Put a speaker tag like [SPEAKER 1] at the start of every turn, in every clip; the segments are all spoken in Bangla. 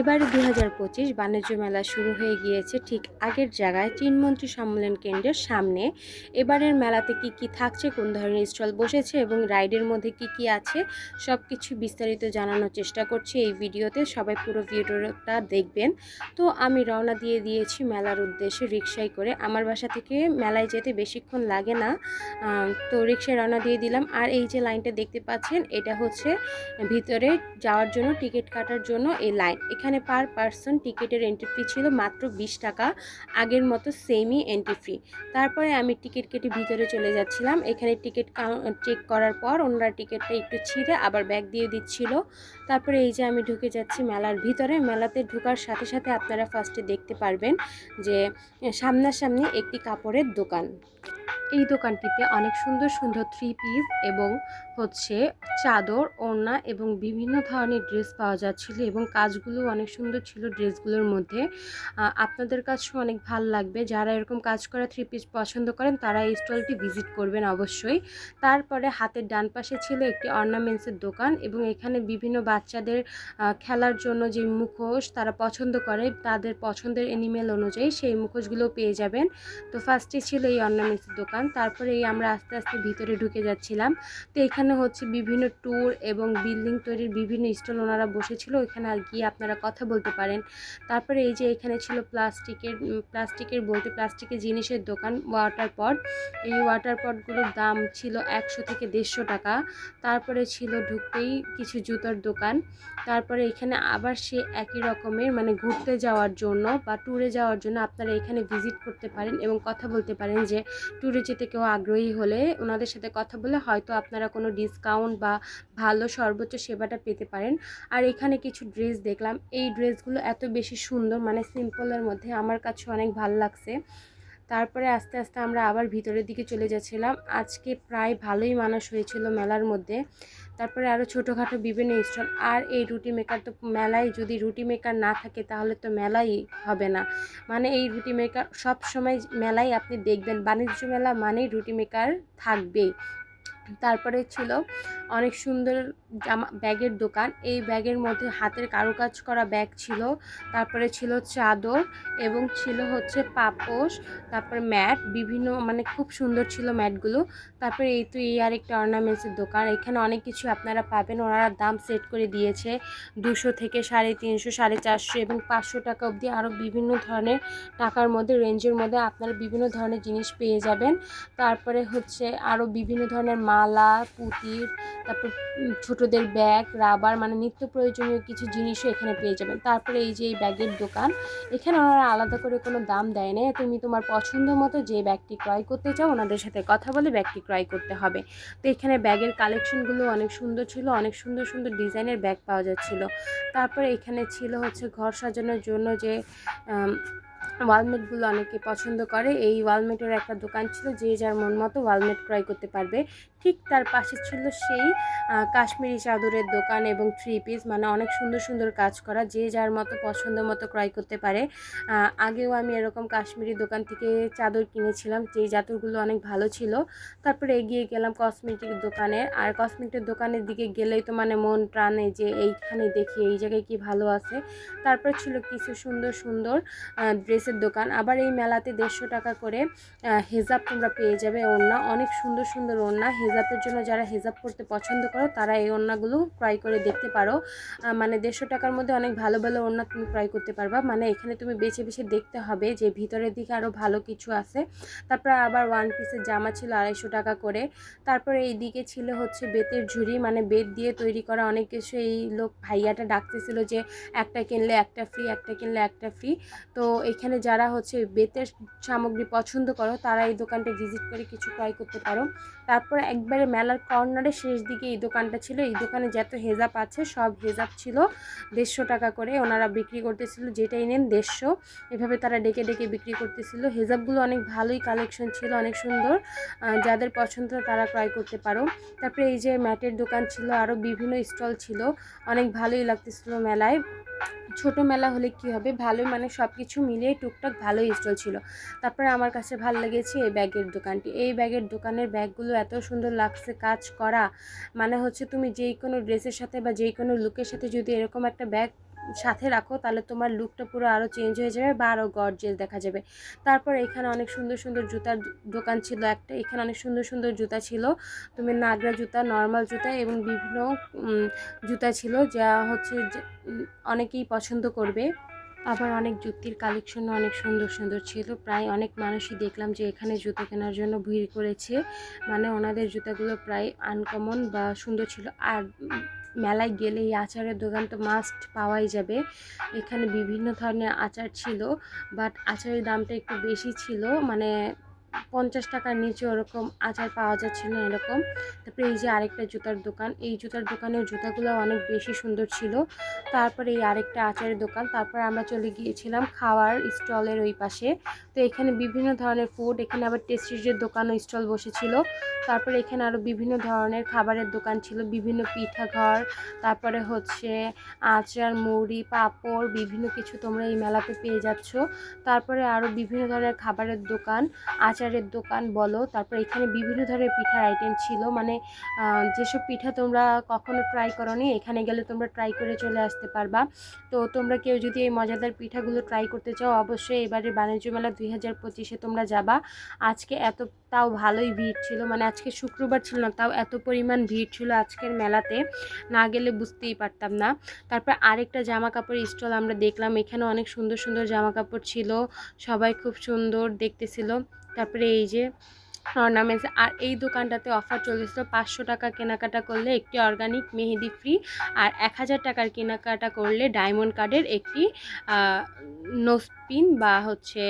[SPEAKER 1] এবারে দু হাজার বাণিজ্য মেলা শুরু হয়ে গিয়েছে। ঠিক আগের জায়গায় চীনমন্ত্রী সম্মেলন কেন্দ্রের সামনে। এবারের মেলাতে কি কি থাকছে, কোন ধরনের স্টল বসেছে এবং রাইডের মধ্যে কি কি আছে সব কিছু বিস্তারিত জানানোর চেষ্টা করছি এই ভিডিওতে। সবাই পুরো ভিডিওটা দেখবেন। তো আমি রওনা দিয়ে দিয়েছি মেলার উদ্দেশ্যে রিক্সায় করে। আমার বাসা থেকে মেলায় যেতে বেশিক্ষণ লাগে না। তো রিক্সায় রওনা দিয়ে দিলাম। আর এই যে লাইনটা দেখতে পাচ্ছেন, এটা হচ্ছে ভিতরে যাওয়ার জন্য, টিকিট কাটার জন্য এই লাইন। এখানে পার পার্সন টিকিটের এন্ট্রি ফি ছিল মাত্র বিশ টাকা, আগের মতো সেমই এন্ট্রি ফি তারপরে আমি টিকিট কেটে ভিতরে চলে যাচ্ছিলাম। এখানে টিকিট চেক করার পর ওনারা টিকিটটা একটু ছিঁড়ে আবার ব্যাগ দিয়ে দিচ্ছিল। তারপরে এই যে আমি ঢুকে যাচ্ছি মেলার ভিতরে। মেলাতে ঢোকার সাথে সাথে আপনারা ফার্স্টে দেখতে পারবেন যে সামনাসামনি একটি কাপড়ের দোকান। এই দোকানটিতে অনেক সুন্দর সুন্দর থ্রি পিস এবং হচ্ছে চাদর, ওড়না এবং বিভিন্ন ধরনের ড্রেস পাওয়া যাচ্ছিল এবং কাজগুলো অনেক সুন্দর ছিল ড্রেসগুলোর মধ্যে। আপনাদের কাছে অনেক ভালো লাগবে। যারা এরকম কাজ করা থ্রি পিস পছন্দ করেন, তারা এই স্টলটি ভিজিট করবেন অবশ্যই। তারপরে হাতের ডান পাশে ছিল একটি অর্নামেন্টসের দোকান এবং এখানে বিভিন্ন বাচ্চাদের খেলার জন্য যে মুখোশ তারা পছন্দ করে, তাদের পছন্দের এনিমেল অনুযায়ী সেই মুখোশগুলো পেয়ে যাবেন। তো ফার্স্টে ছিল এই অর্নামেন্টসের দোকান। তারপরে এই আমরা আস্তে আস্তে ভিতরে ঢুকে যাচ্ছিলাম। তো এখানে হচ্ছে বিভিন্ন ট্যুর এবং বিল্ডিং তৈরির বিভিন্ন স্টল ওনারা বসেছিল। ওইখানে গিয়ে আপনারা কথা বলতে পারেন। তারপরে এই যে এখানে ছিল প্লাস্টিকের প্লাস্টিকের বলতে প্লাস্টিকের জিনিসের দোকান, ওয়াটার পট। এই ওয়াটার পটগুলোর দাম ছিল একশো থেকে দেড়শো টাকা। তারপরে ছিল ঢুকতেই কিছু জুতোর দোকান। তারপরে এখানে আবার সে একই রকমের মানে ঘুরতে যাওয়ার জন্য বা ট্যুরে যাওয়ার জন্য আপনারা এখানে ভিজিট করতে পারেন এবং কথা বলতে পারেন যে ট্যুরে যেতে কেউ আগ্রহী হলে ওনাদের সাথে কথা বলে হয়তো আপনারা কোনো ডিসকাউন্ট বা ভালো সর্বোচ্চ সেবাটা পেতে পারেন। আর এখানে কিছু ড্রেস দেখলাম। এই ড্রেসগুলো এত বেশি সুন্দর মানে সিম্পলের মধ্যে। আমার কাছে অনেক ভালো লাগছে। তারপরে আস্তে আস্তে আমরা আবার ভিতরের দিকে চলে যাচ্ছিলাম। আজকে প্রায় ভালোই মানুষ হয়েছিল মেলার মধ্যে। তারপরে আরও ছোটোখাটো বিভিন্ন স্টল। আর এই রুটি মেকার তো মেলায় যদি রুটি মেকার না থাকে, তাহলে তো মেলাই হবে না। মানে এই রুটি মেকার সব সময় মেলায় আপনি দেখবেন। বাণিজ্য মেলা মানেই রুটি মেকার থাকবেই। তারপরে ছিল অনেক সুন্দর জামা ব্যাগের দোকান। এই ব্যাগের মধ্যে হাতের কারুকাজ করা ব্যাগ ছিল। তারপরে ছিল চাদর এবং ছিল হচ্ছে পাপোশ তারপরে ম্যাট বিভিন্ন মানে খুব সুন্দর ছিল ম্যাটগুলো। তারপরে এই তো এই আরেকটা অর্নামেন্টসের দোকান। এখানে অনেক কিছু আপনারা পাবেন। ওনারা দাম সেট করে দিয়েছে দুশো থেকে সাড়ে তিনশো সাড়ে চারশো এবং পাঁচশো টাকা অবধি। আরও বিভিন্ন ধরনের টাকার মধ্যে রেঞ্জের মধ্যে আপনারা বিভিন্ন ধরনের জিনিস পেয়ে যাবেন। তারপরে হচ্ছে আরও বিভিন্ন ধরনের মালা পুতির তারপর উম, ছোটদের ব্যাগ, রাবার মানে নিত্য প্রয়োজনীয় কিছু জিনিসও এখানে পেয়ে যাবেন। তারপরে এই যে এই ব্যাগের দোকান, এখানে ওনারা আলাদা করে কোনো দাম দেয় না তুমি তোমার পছন্দ মতো যে ব্যাগটি ক্রয় করতে চাও, ওনাদের সাথে কথা বলে ব্যাগটি ক্রয় করতে হবে। তো এখানে ব্যাগের কালেকশনগুলো অনেক সুন্দর ছিল, অনেক সুন্দর সুন্দর ডিজাইনের ব্যাগ পাওয়া যাচ্ছিল। তারপরে এখানে ছিল হচ্ছে ঘর সাজানোর জন্য যে ওয়ালমেটগুলো অনেকে পছন্দ করে। এই ওয়ালমেটের একটা দোকান ছিল, যে যার মন মতো ওয়ালমেট ক্রয় করতে পারবে। ঠিক তার পাশে ছিল সেই কাশ্মীরি চাদরের দোকান এবং থ্রি পিস মানে অনেক সুন্দর সুন্দর কাজ করা, যে যার মতো পছন্দ মতো ক্রয় করতে পারে। আগেও আমি এরকম কাশ্মীরি দোকান থেকে চাদর কিনেছিলাম যেই চাদরগুলো অনেক ভালো ছিল। তারপরে এগিয়ে গেলাম কসমেটিক দোকানে, আর কসমেটিক দোকানের দিকে গেলেই তো মানে মন প্রাণে যে এইখানে দেখি, এই জায়গায় কি ভালো আছে। তারপর ছিল কিছু সুন্দর সুন্দর ড্রেসের দোকান। আবার এই মেলাতে দেড়শো টাকা করে হেজাব তোমরা পেয়ে যাবে ওড়না। অনেক সুন্দর সুন্দর ওড়না হেজাবের জন্য যারা হেজাব পরতে পছন্দ করো, তারা এই ওড়নাগুলো ক্রয় করে দেখতে পারো। মানে দেড়শো টাকার মধ্যে অনেক ভালো ভালো ওড়না তুমি ক্রয় করতে পারবা। মানে এখানে তুমি বেছে বেছে দেখতে হবে যে ভিতরের দিকে আরও ভালো কিছু আছে। তারপর আবার ওয়ান পিসের জামা ছিল আড়াইশো টাকা করে। তারপরে এই দিকে ছিল হচ্ছে বেতের ঝুড়ি। মানে বেত দিয়ে তৈরি করা অনেক কিছু। এই লোক ভাইয়াটা ডাকতেছিল যে একটা কিনলে একটা ফ্রি একটা কিনলে একটা ফ্রি তো এখানে যারা হচ্ছে বেতের সামগ্রী পছন্দ করো, তারা এই দোকানটা ভিজিট করে কিছু ক্রয় করতে পারো। তারপর একবারে মেলার কর্নারের শেষ দিকে এই দোকানটা ছিল। এই দোকানে যত হেজাব আছে, সব হেজাব ছিল। দেড়শো টাকা করে ওনারা বিক্রি করতেছিল, যেটাই নেন দেড়শো। এভাবে তারা ডেকে ডেকে বিক্রি করতেছিল। হেজাবগুলো অনেক ভালোই কালেকশন ছিল, অনেক সুন্দর। যাদের পছন্দ তারা ক্রয় করতে পারো। তারপরে এই যে ম্যাটের দোকান ছিল, আরও বিভিন্ন স্টল ছিল। অনেক ভালোই লাগতেছিল মেলায়। ছোট মেলা হলে কি হবে? ভালোই মানে সব কিছু মিলিয়ে টুকটাক ভালোই স্টল ছিল। তারপরে আমার কাছে ভালো লেগেছে এই ব্যাগের দোকানটি। এই ব্যাগের দোকানের ব্যাগগুলো এত সুন্দর লাগছে কাজ করা মানে হচ্ছে তুমি যেই কোনো ড্রেসের সাথে বা যেই কোনো লুকের সাথে যদি এরকম একটা ব্যাগ সাথে রাখো, তাহলে তোমার লুকটা পুরো আরও চেঞ্জ হয়ে যাবে বা আরও গর্জেস দেখা যাবে। তারপর এখানে অনেক সুন্দর সুন্দর জুতার দোকান ছিল একটা, এখানে অনেক সুন্দর সুন্দর জুতা ছিল। তুমি নাগরা জুতা নর্মাল জুতা এবং বিভিন্ন জুতা ছিল, যা হচ্ছে অনেকেই পছন্দ করবে। আবার অনেক জুতির কালেকশনও অনেক সুন্দর সুন্দর ছিল। প্রায় অনেক মানুষই দেখলাম যে এখানে জুতো কেনার জন্য ভিড় করেছে। মানে ওনাদের জুতাগুলো প্রায় আনকমন বা সুন্দর ছিল। আর মেলায় গেলে এই আচারের দোকান তো মাস্ট পাওয়াই যাবে। এখানে বিভিন্ন ধরনের আচার ছিল বাট আচারের দামটা একটু বেশি ছিল। মানে পঞ্চাশ টাকার নিচে ওরকম আচার পাওয়া যাচ্ছে না এরকম। তারপরে এই যে আরেকটা জুতার দোকান, এই জুতার দোকানের জুতাগুলো অনেক বেশি সুন্দর ছিল। তারপরে এই আরেকটা আচারের দোকান, তারপর আমরা চলে গিয়েছিলাম খাওয়ার স্টলের ওই পাশে। তো এখানে বিভিন্ন ধরনের ফুড এখানে আবার টেস্টিজের দোকান স্টল বসেছিল। তারপরে এখানে আরও বিভিন্ন ধরনের খাবারের দোকান ছিল, বিভিন্ন পিঠা ঘর, তারপরে হচ্ছে আচার, মুড়ি, পাঁপড়, বিভিন্ন কিছু তোমরা এই মেলাতে পেয়ে যাচ্ছ। তারপরে আরও বিভিন্ন ধরনের খাবারের দোকান আচারের দোকান বলো, তারপর এখানে বিভিন্ন ধরনের পিঠার আইটেম ছিল। মানে যেসব পিঠা তোমরা কখনো ট্রাই করোনি, এখানে গেলে তোমরা ট্রাই করে চলে আসতে পারবা। তো তোমরা কেউ যদি এই মজাদার পিঠাগুলো ট্রাই করতে চাও, অবশ্যই এবারে বাণিজ্য মেলা দুই হাজার পঁচিশে তোমরা যাবা। আজকে এত, তাও ভালোই ভিড় ছিল। মানে আজকে শুক্রবার ছিল না, তাও এত পরিমাণ ভিড় ছিল আজকের মেলাতে। না গেলে বুঝতেই পারতাম না। তারপর আরেকটা জামা কাপড় স্টল আমরা দেখলাম। এখানে অনেক সুন্দর সুন্দর জামা কাপড় ছিল। সবাই খুব সুন্দর দেখতেছিল। তারপরে এই যে অর্নামেন্টস আর এই দোকানটাতে অফার চলেছিল পাঁচশো টাকা কেনাকাটা করলে একটি অর্গানিক মেহেদি ফ্রি আর এক হাজার টাকার কেনাকাটা করলে ডায়মন্ড কার্ডের একটি নোসপিন বা হচ্ছে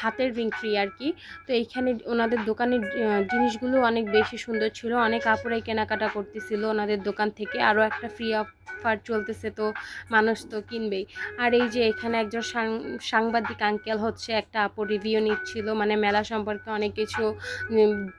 [SPEAKER 1] হাতের রিং ফ্রি আর কি তো এইখানে ওনাদের দোকানের জিনিসগুলো অনেক বেশি সুন্দর ছিল। অনেক আপুরাই কেনাকাটা করতেছিল ওনাদের দোকান থেকে। আরও একটা ফ্রি অফার চলতেছে তো মানুষ তো কিনবেই। আর এই যে এখানে একজন সাংবাদিক আঙ্কেল হচ্ছে একটা আপু রিভিউ নিচ্ছিল। মানে মেলা সম্পর্কে অনেক কিছু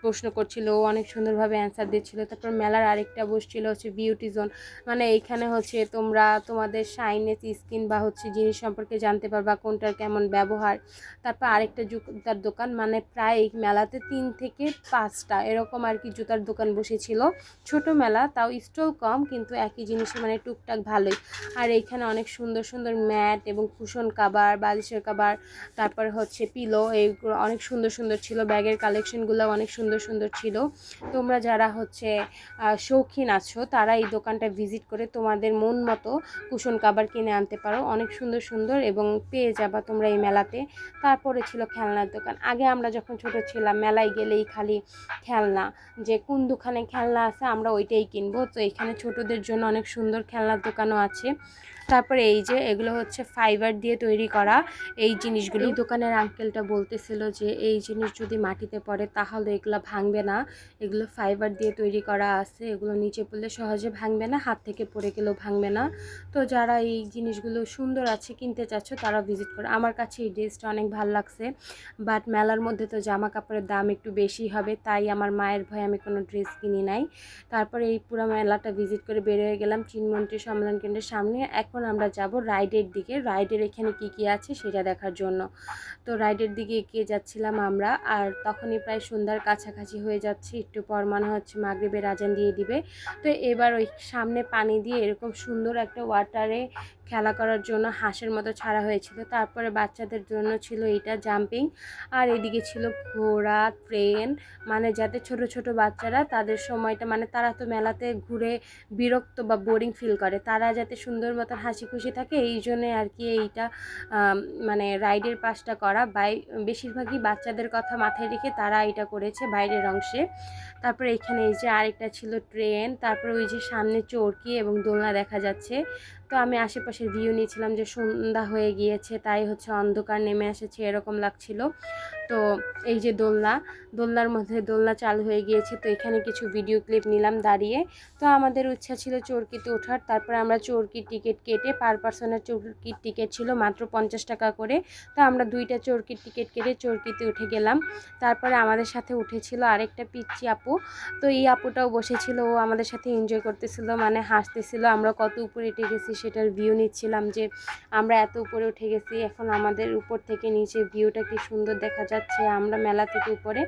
[SPEAKER 1] প্রশ্ন করছিল। ও অনেক সুন্দরভাবে অ্যান্সার দিচ্ছিল। তারপর মেলার আরেকটা বসছিল হচ্ছে বিউটি জোন মানে এইখানে হচ্ছে তোমরা তোমাদের শাইনেস স্কিন বা হচ্ছে জিনিস সম্পর্কে জানতে পারবা কোনটার কেমন ব্যবহার। তারপর আরেকটা জুতার দোকান মানে প্রায় মেলাতে তিন থেকে পাঁচটা এরকম আর কি জুতার দোকান বসেছিল। ছোট মেলা, তাও স্টল কম, কিন্তু একই জিনিস মানে টুকটাক ভালোই। আর এইখানে অনেক সুন্দর সুন্দর ম্যাট এবং কুশন কাবার, বালিশের কাবার, তারপর হচ্ছে পিলো, এইগুলো অনেক সুন্দর সুন্দর ছিল। ব্যাগের কালেকশনগুলো অনেক সুন্দর সুন্দর ছিল। তোমরা যারা হচ্ছে শৌখিন আছো, তারা এই দোকানটা ভিজিট করে তোমাদের মন মতো কুশন কাবার কিনে আনতে পারো। অনেক সুন্দর সুন্দর এবং পেয়ে যাবা তোমরা এই মেলাতে। তারপরে ছিল খেলনার দোকান। আগে আমরা যখন ছোট ছিলাম, মেলায় গেলেই খালি খেলনা। যে কোন দোকানে খেলনা আছে, আমরা ওইটাই কিনবো। তো এখানে ছোটদের জন্য অনেক সুন্দর খেলনার দোকানও আছে। তারপরে এই যে এগুলো হচ্ছে ফাইবার দিয়ে তৈরি করা এই জিনিসগুলো। এই দোকানের আঙ্কেলটা বলতেছিল যে, এই জিনিস যদি মাটিতে পড়ে তাহলে এগুলো ভাঙবে না। এগুলো ফাইবার দিয়ে তৈরি করা আছে। এগুলো নিচে পড়লে সহজে ভাঙবে না, হাত থেকে পড়ে গেলেও ভাঙবে না। তো যারা এই জিনিসগুলো সুন্দর আছে, কিনতে চাচ্ছ তারা ভিজিট করো। আমার কাছে এই ড্রেসটা অনেক ভালো লাগছে বাট মেলার মধ্যে তো জামা কাপড়ের দাম একটু বেশি হবে, তাই আমার মায়ের ভয়ে আমি কোনো ড্রেস কিনি নাই। তারপরে এই পুরো মেলাটা ভিজিট করে বের হয়ে গেলাম চিনমন্ত্রী সম্মেলন কেন্দ্রের সামনে। এখন আমরা যাব রাইডের দিকে। রাইডের এখানে কি কি আছে সেটা দেখার জন্য। তো রাইডের দিকে এগিয়ে যাচ্ছিলাম আমরা আর তখনই প্রায় সন্ধ্যার কাছাকাছি হয়ে যাচ্ছে। একটু পর মনে হচ্ছে মাগরিবের আজান দিয়ে দিবে। তো এবার ওই সামনে পানি দিয়ে এরকম সুন্দর একটা ওয়াটারে খেলা করার জন্য হাঁসের মতো ছাড়া হয়েছিল। তারপরে বাচ্চাদের জন্য ছিল এটা জাম্পিং আর এদিকে ছিল ঘোড়া ট্রেন মানে যাতে ছোট ছোট বাচ্চারা তাদের সময়টা মানে তারা তো মেলাতে ঘুরে বিরক্ত বা বোরিং ফিল করে। তারা যাতে সুন্দর মতো হাসি খুশি থাকে, এই জন্যে আর কি এইটা মানে রাইডের পাশটা করা। বাই, বেশিরভাগই বাচ্চাদের কথা মাথায় রেখে তারা এটা করেছে বাইরের অংশে। তারপরে এখানে এই যে আরেকটা ছিল ট্রেন তারপর ওই যে সামনে চরকি এবং দোলনা দেখা যাচ্ছে। তো আমি আশেপাশে ভিউ নিয়েছিলাম যে সন্ধ্যা হয়ে গিয়েছে, তাই হচ্ছে অন্ধকার নেমে এসেছে, এরকম লাগছিল। তো এই যে দোলনা দোলনার মধ্যে দোলনা চালু হয়ে গিয়েছে, তো এখানে কিছু ভিডিও ক্লিপ নিলাম দাঁড়িয়ে। তো আমাদের ইচ্ছা ছিল চরকিতে ওঠার, তারপরে আমরা চরকির টিকিট কেটে পার পার্সনের চরকির টিকিট ছিল মাত্র পঞ্চাশ টাকা করে। তো আমরা দুইটা চরকির টিকিট কেটে চরকিতে উঠে গেলাম। তারপরে আমাদের সাথে উঠেছিল আরেকটা পিচ্চি আপু। তো এই আপুটাও বসেছিল, ও আমাদের সাথে এনজয় করতেছিল মানে হাসতেছিল। আমরা কত উপরে উঠে গেছি সেটার ভিউ নিচ্ছিলাম যে আমরা এত উপরে উঠে গেছি, এখন আমাদের উপর থেকে নিচে ভিউটা কি সুন্দর দেখা যাচ্ছে। আমরা মেলা থেকে উপরে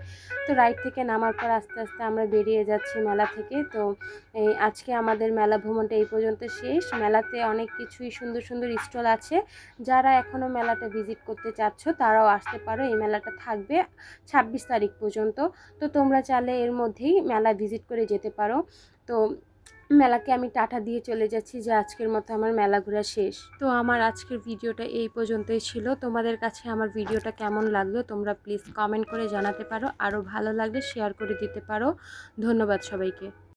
[SPEAKER 1] তো রাইড থেকে নামার পর আস্তে আস্তে আমরা বেরিয়ে যাচ্ছি মেলা থেকে। তো আজকে আমাদের মেলা ভ্রমণটা এই পর্যন্ত শেষ। মেলাতে অনেক কিছুই সুন্দর সুন্দর স্টল আছে। যারা এখনও মেলাটা ভিজিট করতে চাচ্ছ, তারাও আসতে পারো। এই মেলাটা থাকবে ছাব্বিশ তারিখ পর্যন্ত। তো তোমরা চাইলে এর মধ্যেই মেলা ভিজিট করে যেতে পারো। তো মেলাকে আমি টাটা দিয়ে চলে যাচ্ছি যে আজকের মতো আমার মেলা ঘোরা শেষ। তো আমার আজকের ভিডিওটা এই পর্যন্তই ছিল। তোমাদের কাছে আমার ভিডিওটা কেমন লাগল তোমরা প্লিজ কমেন্ট করে জানাতে পারো। আরও ভালো লাগলে শেয়ার করে দিতে পারো। ধন্যবাদ সবাইকে।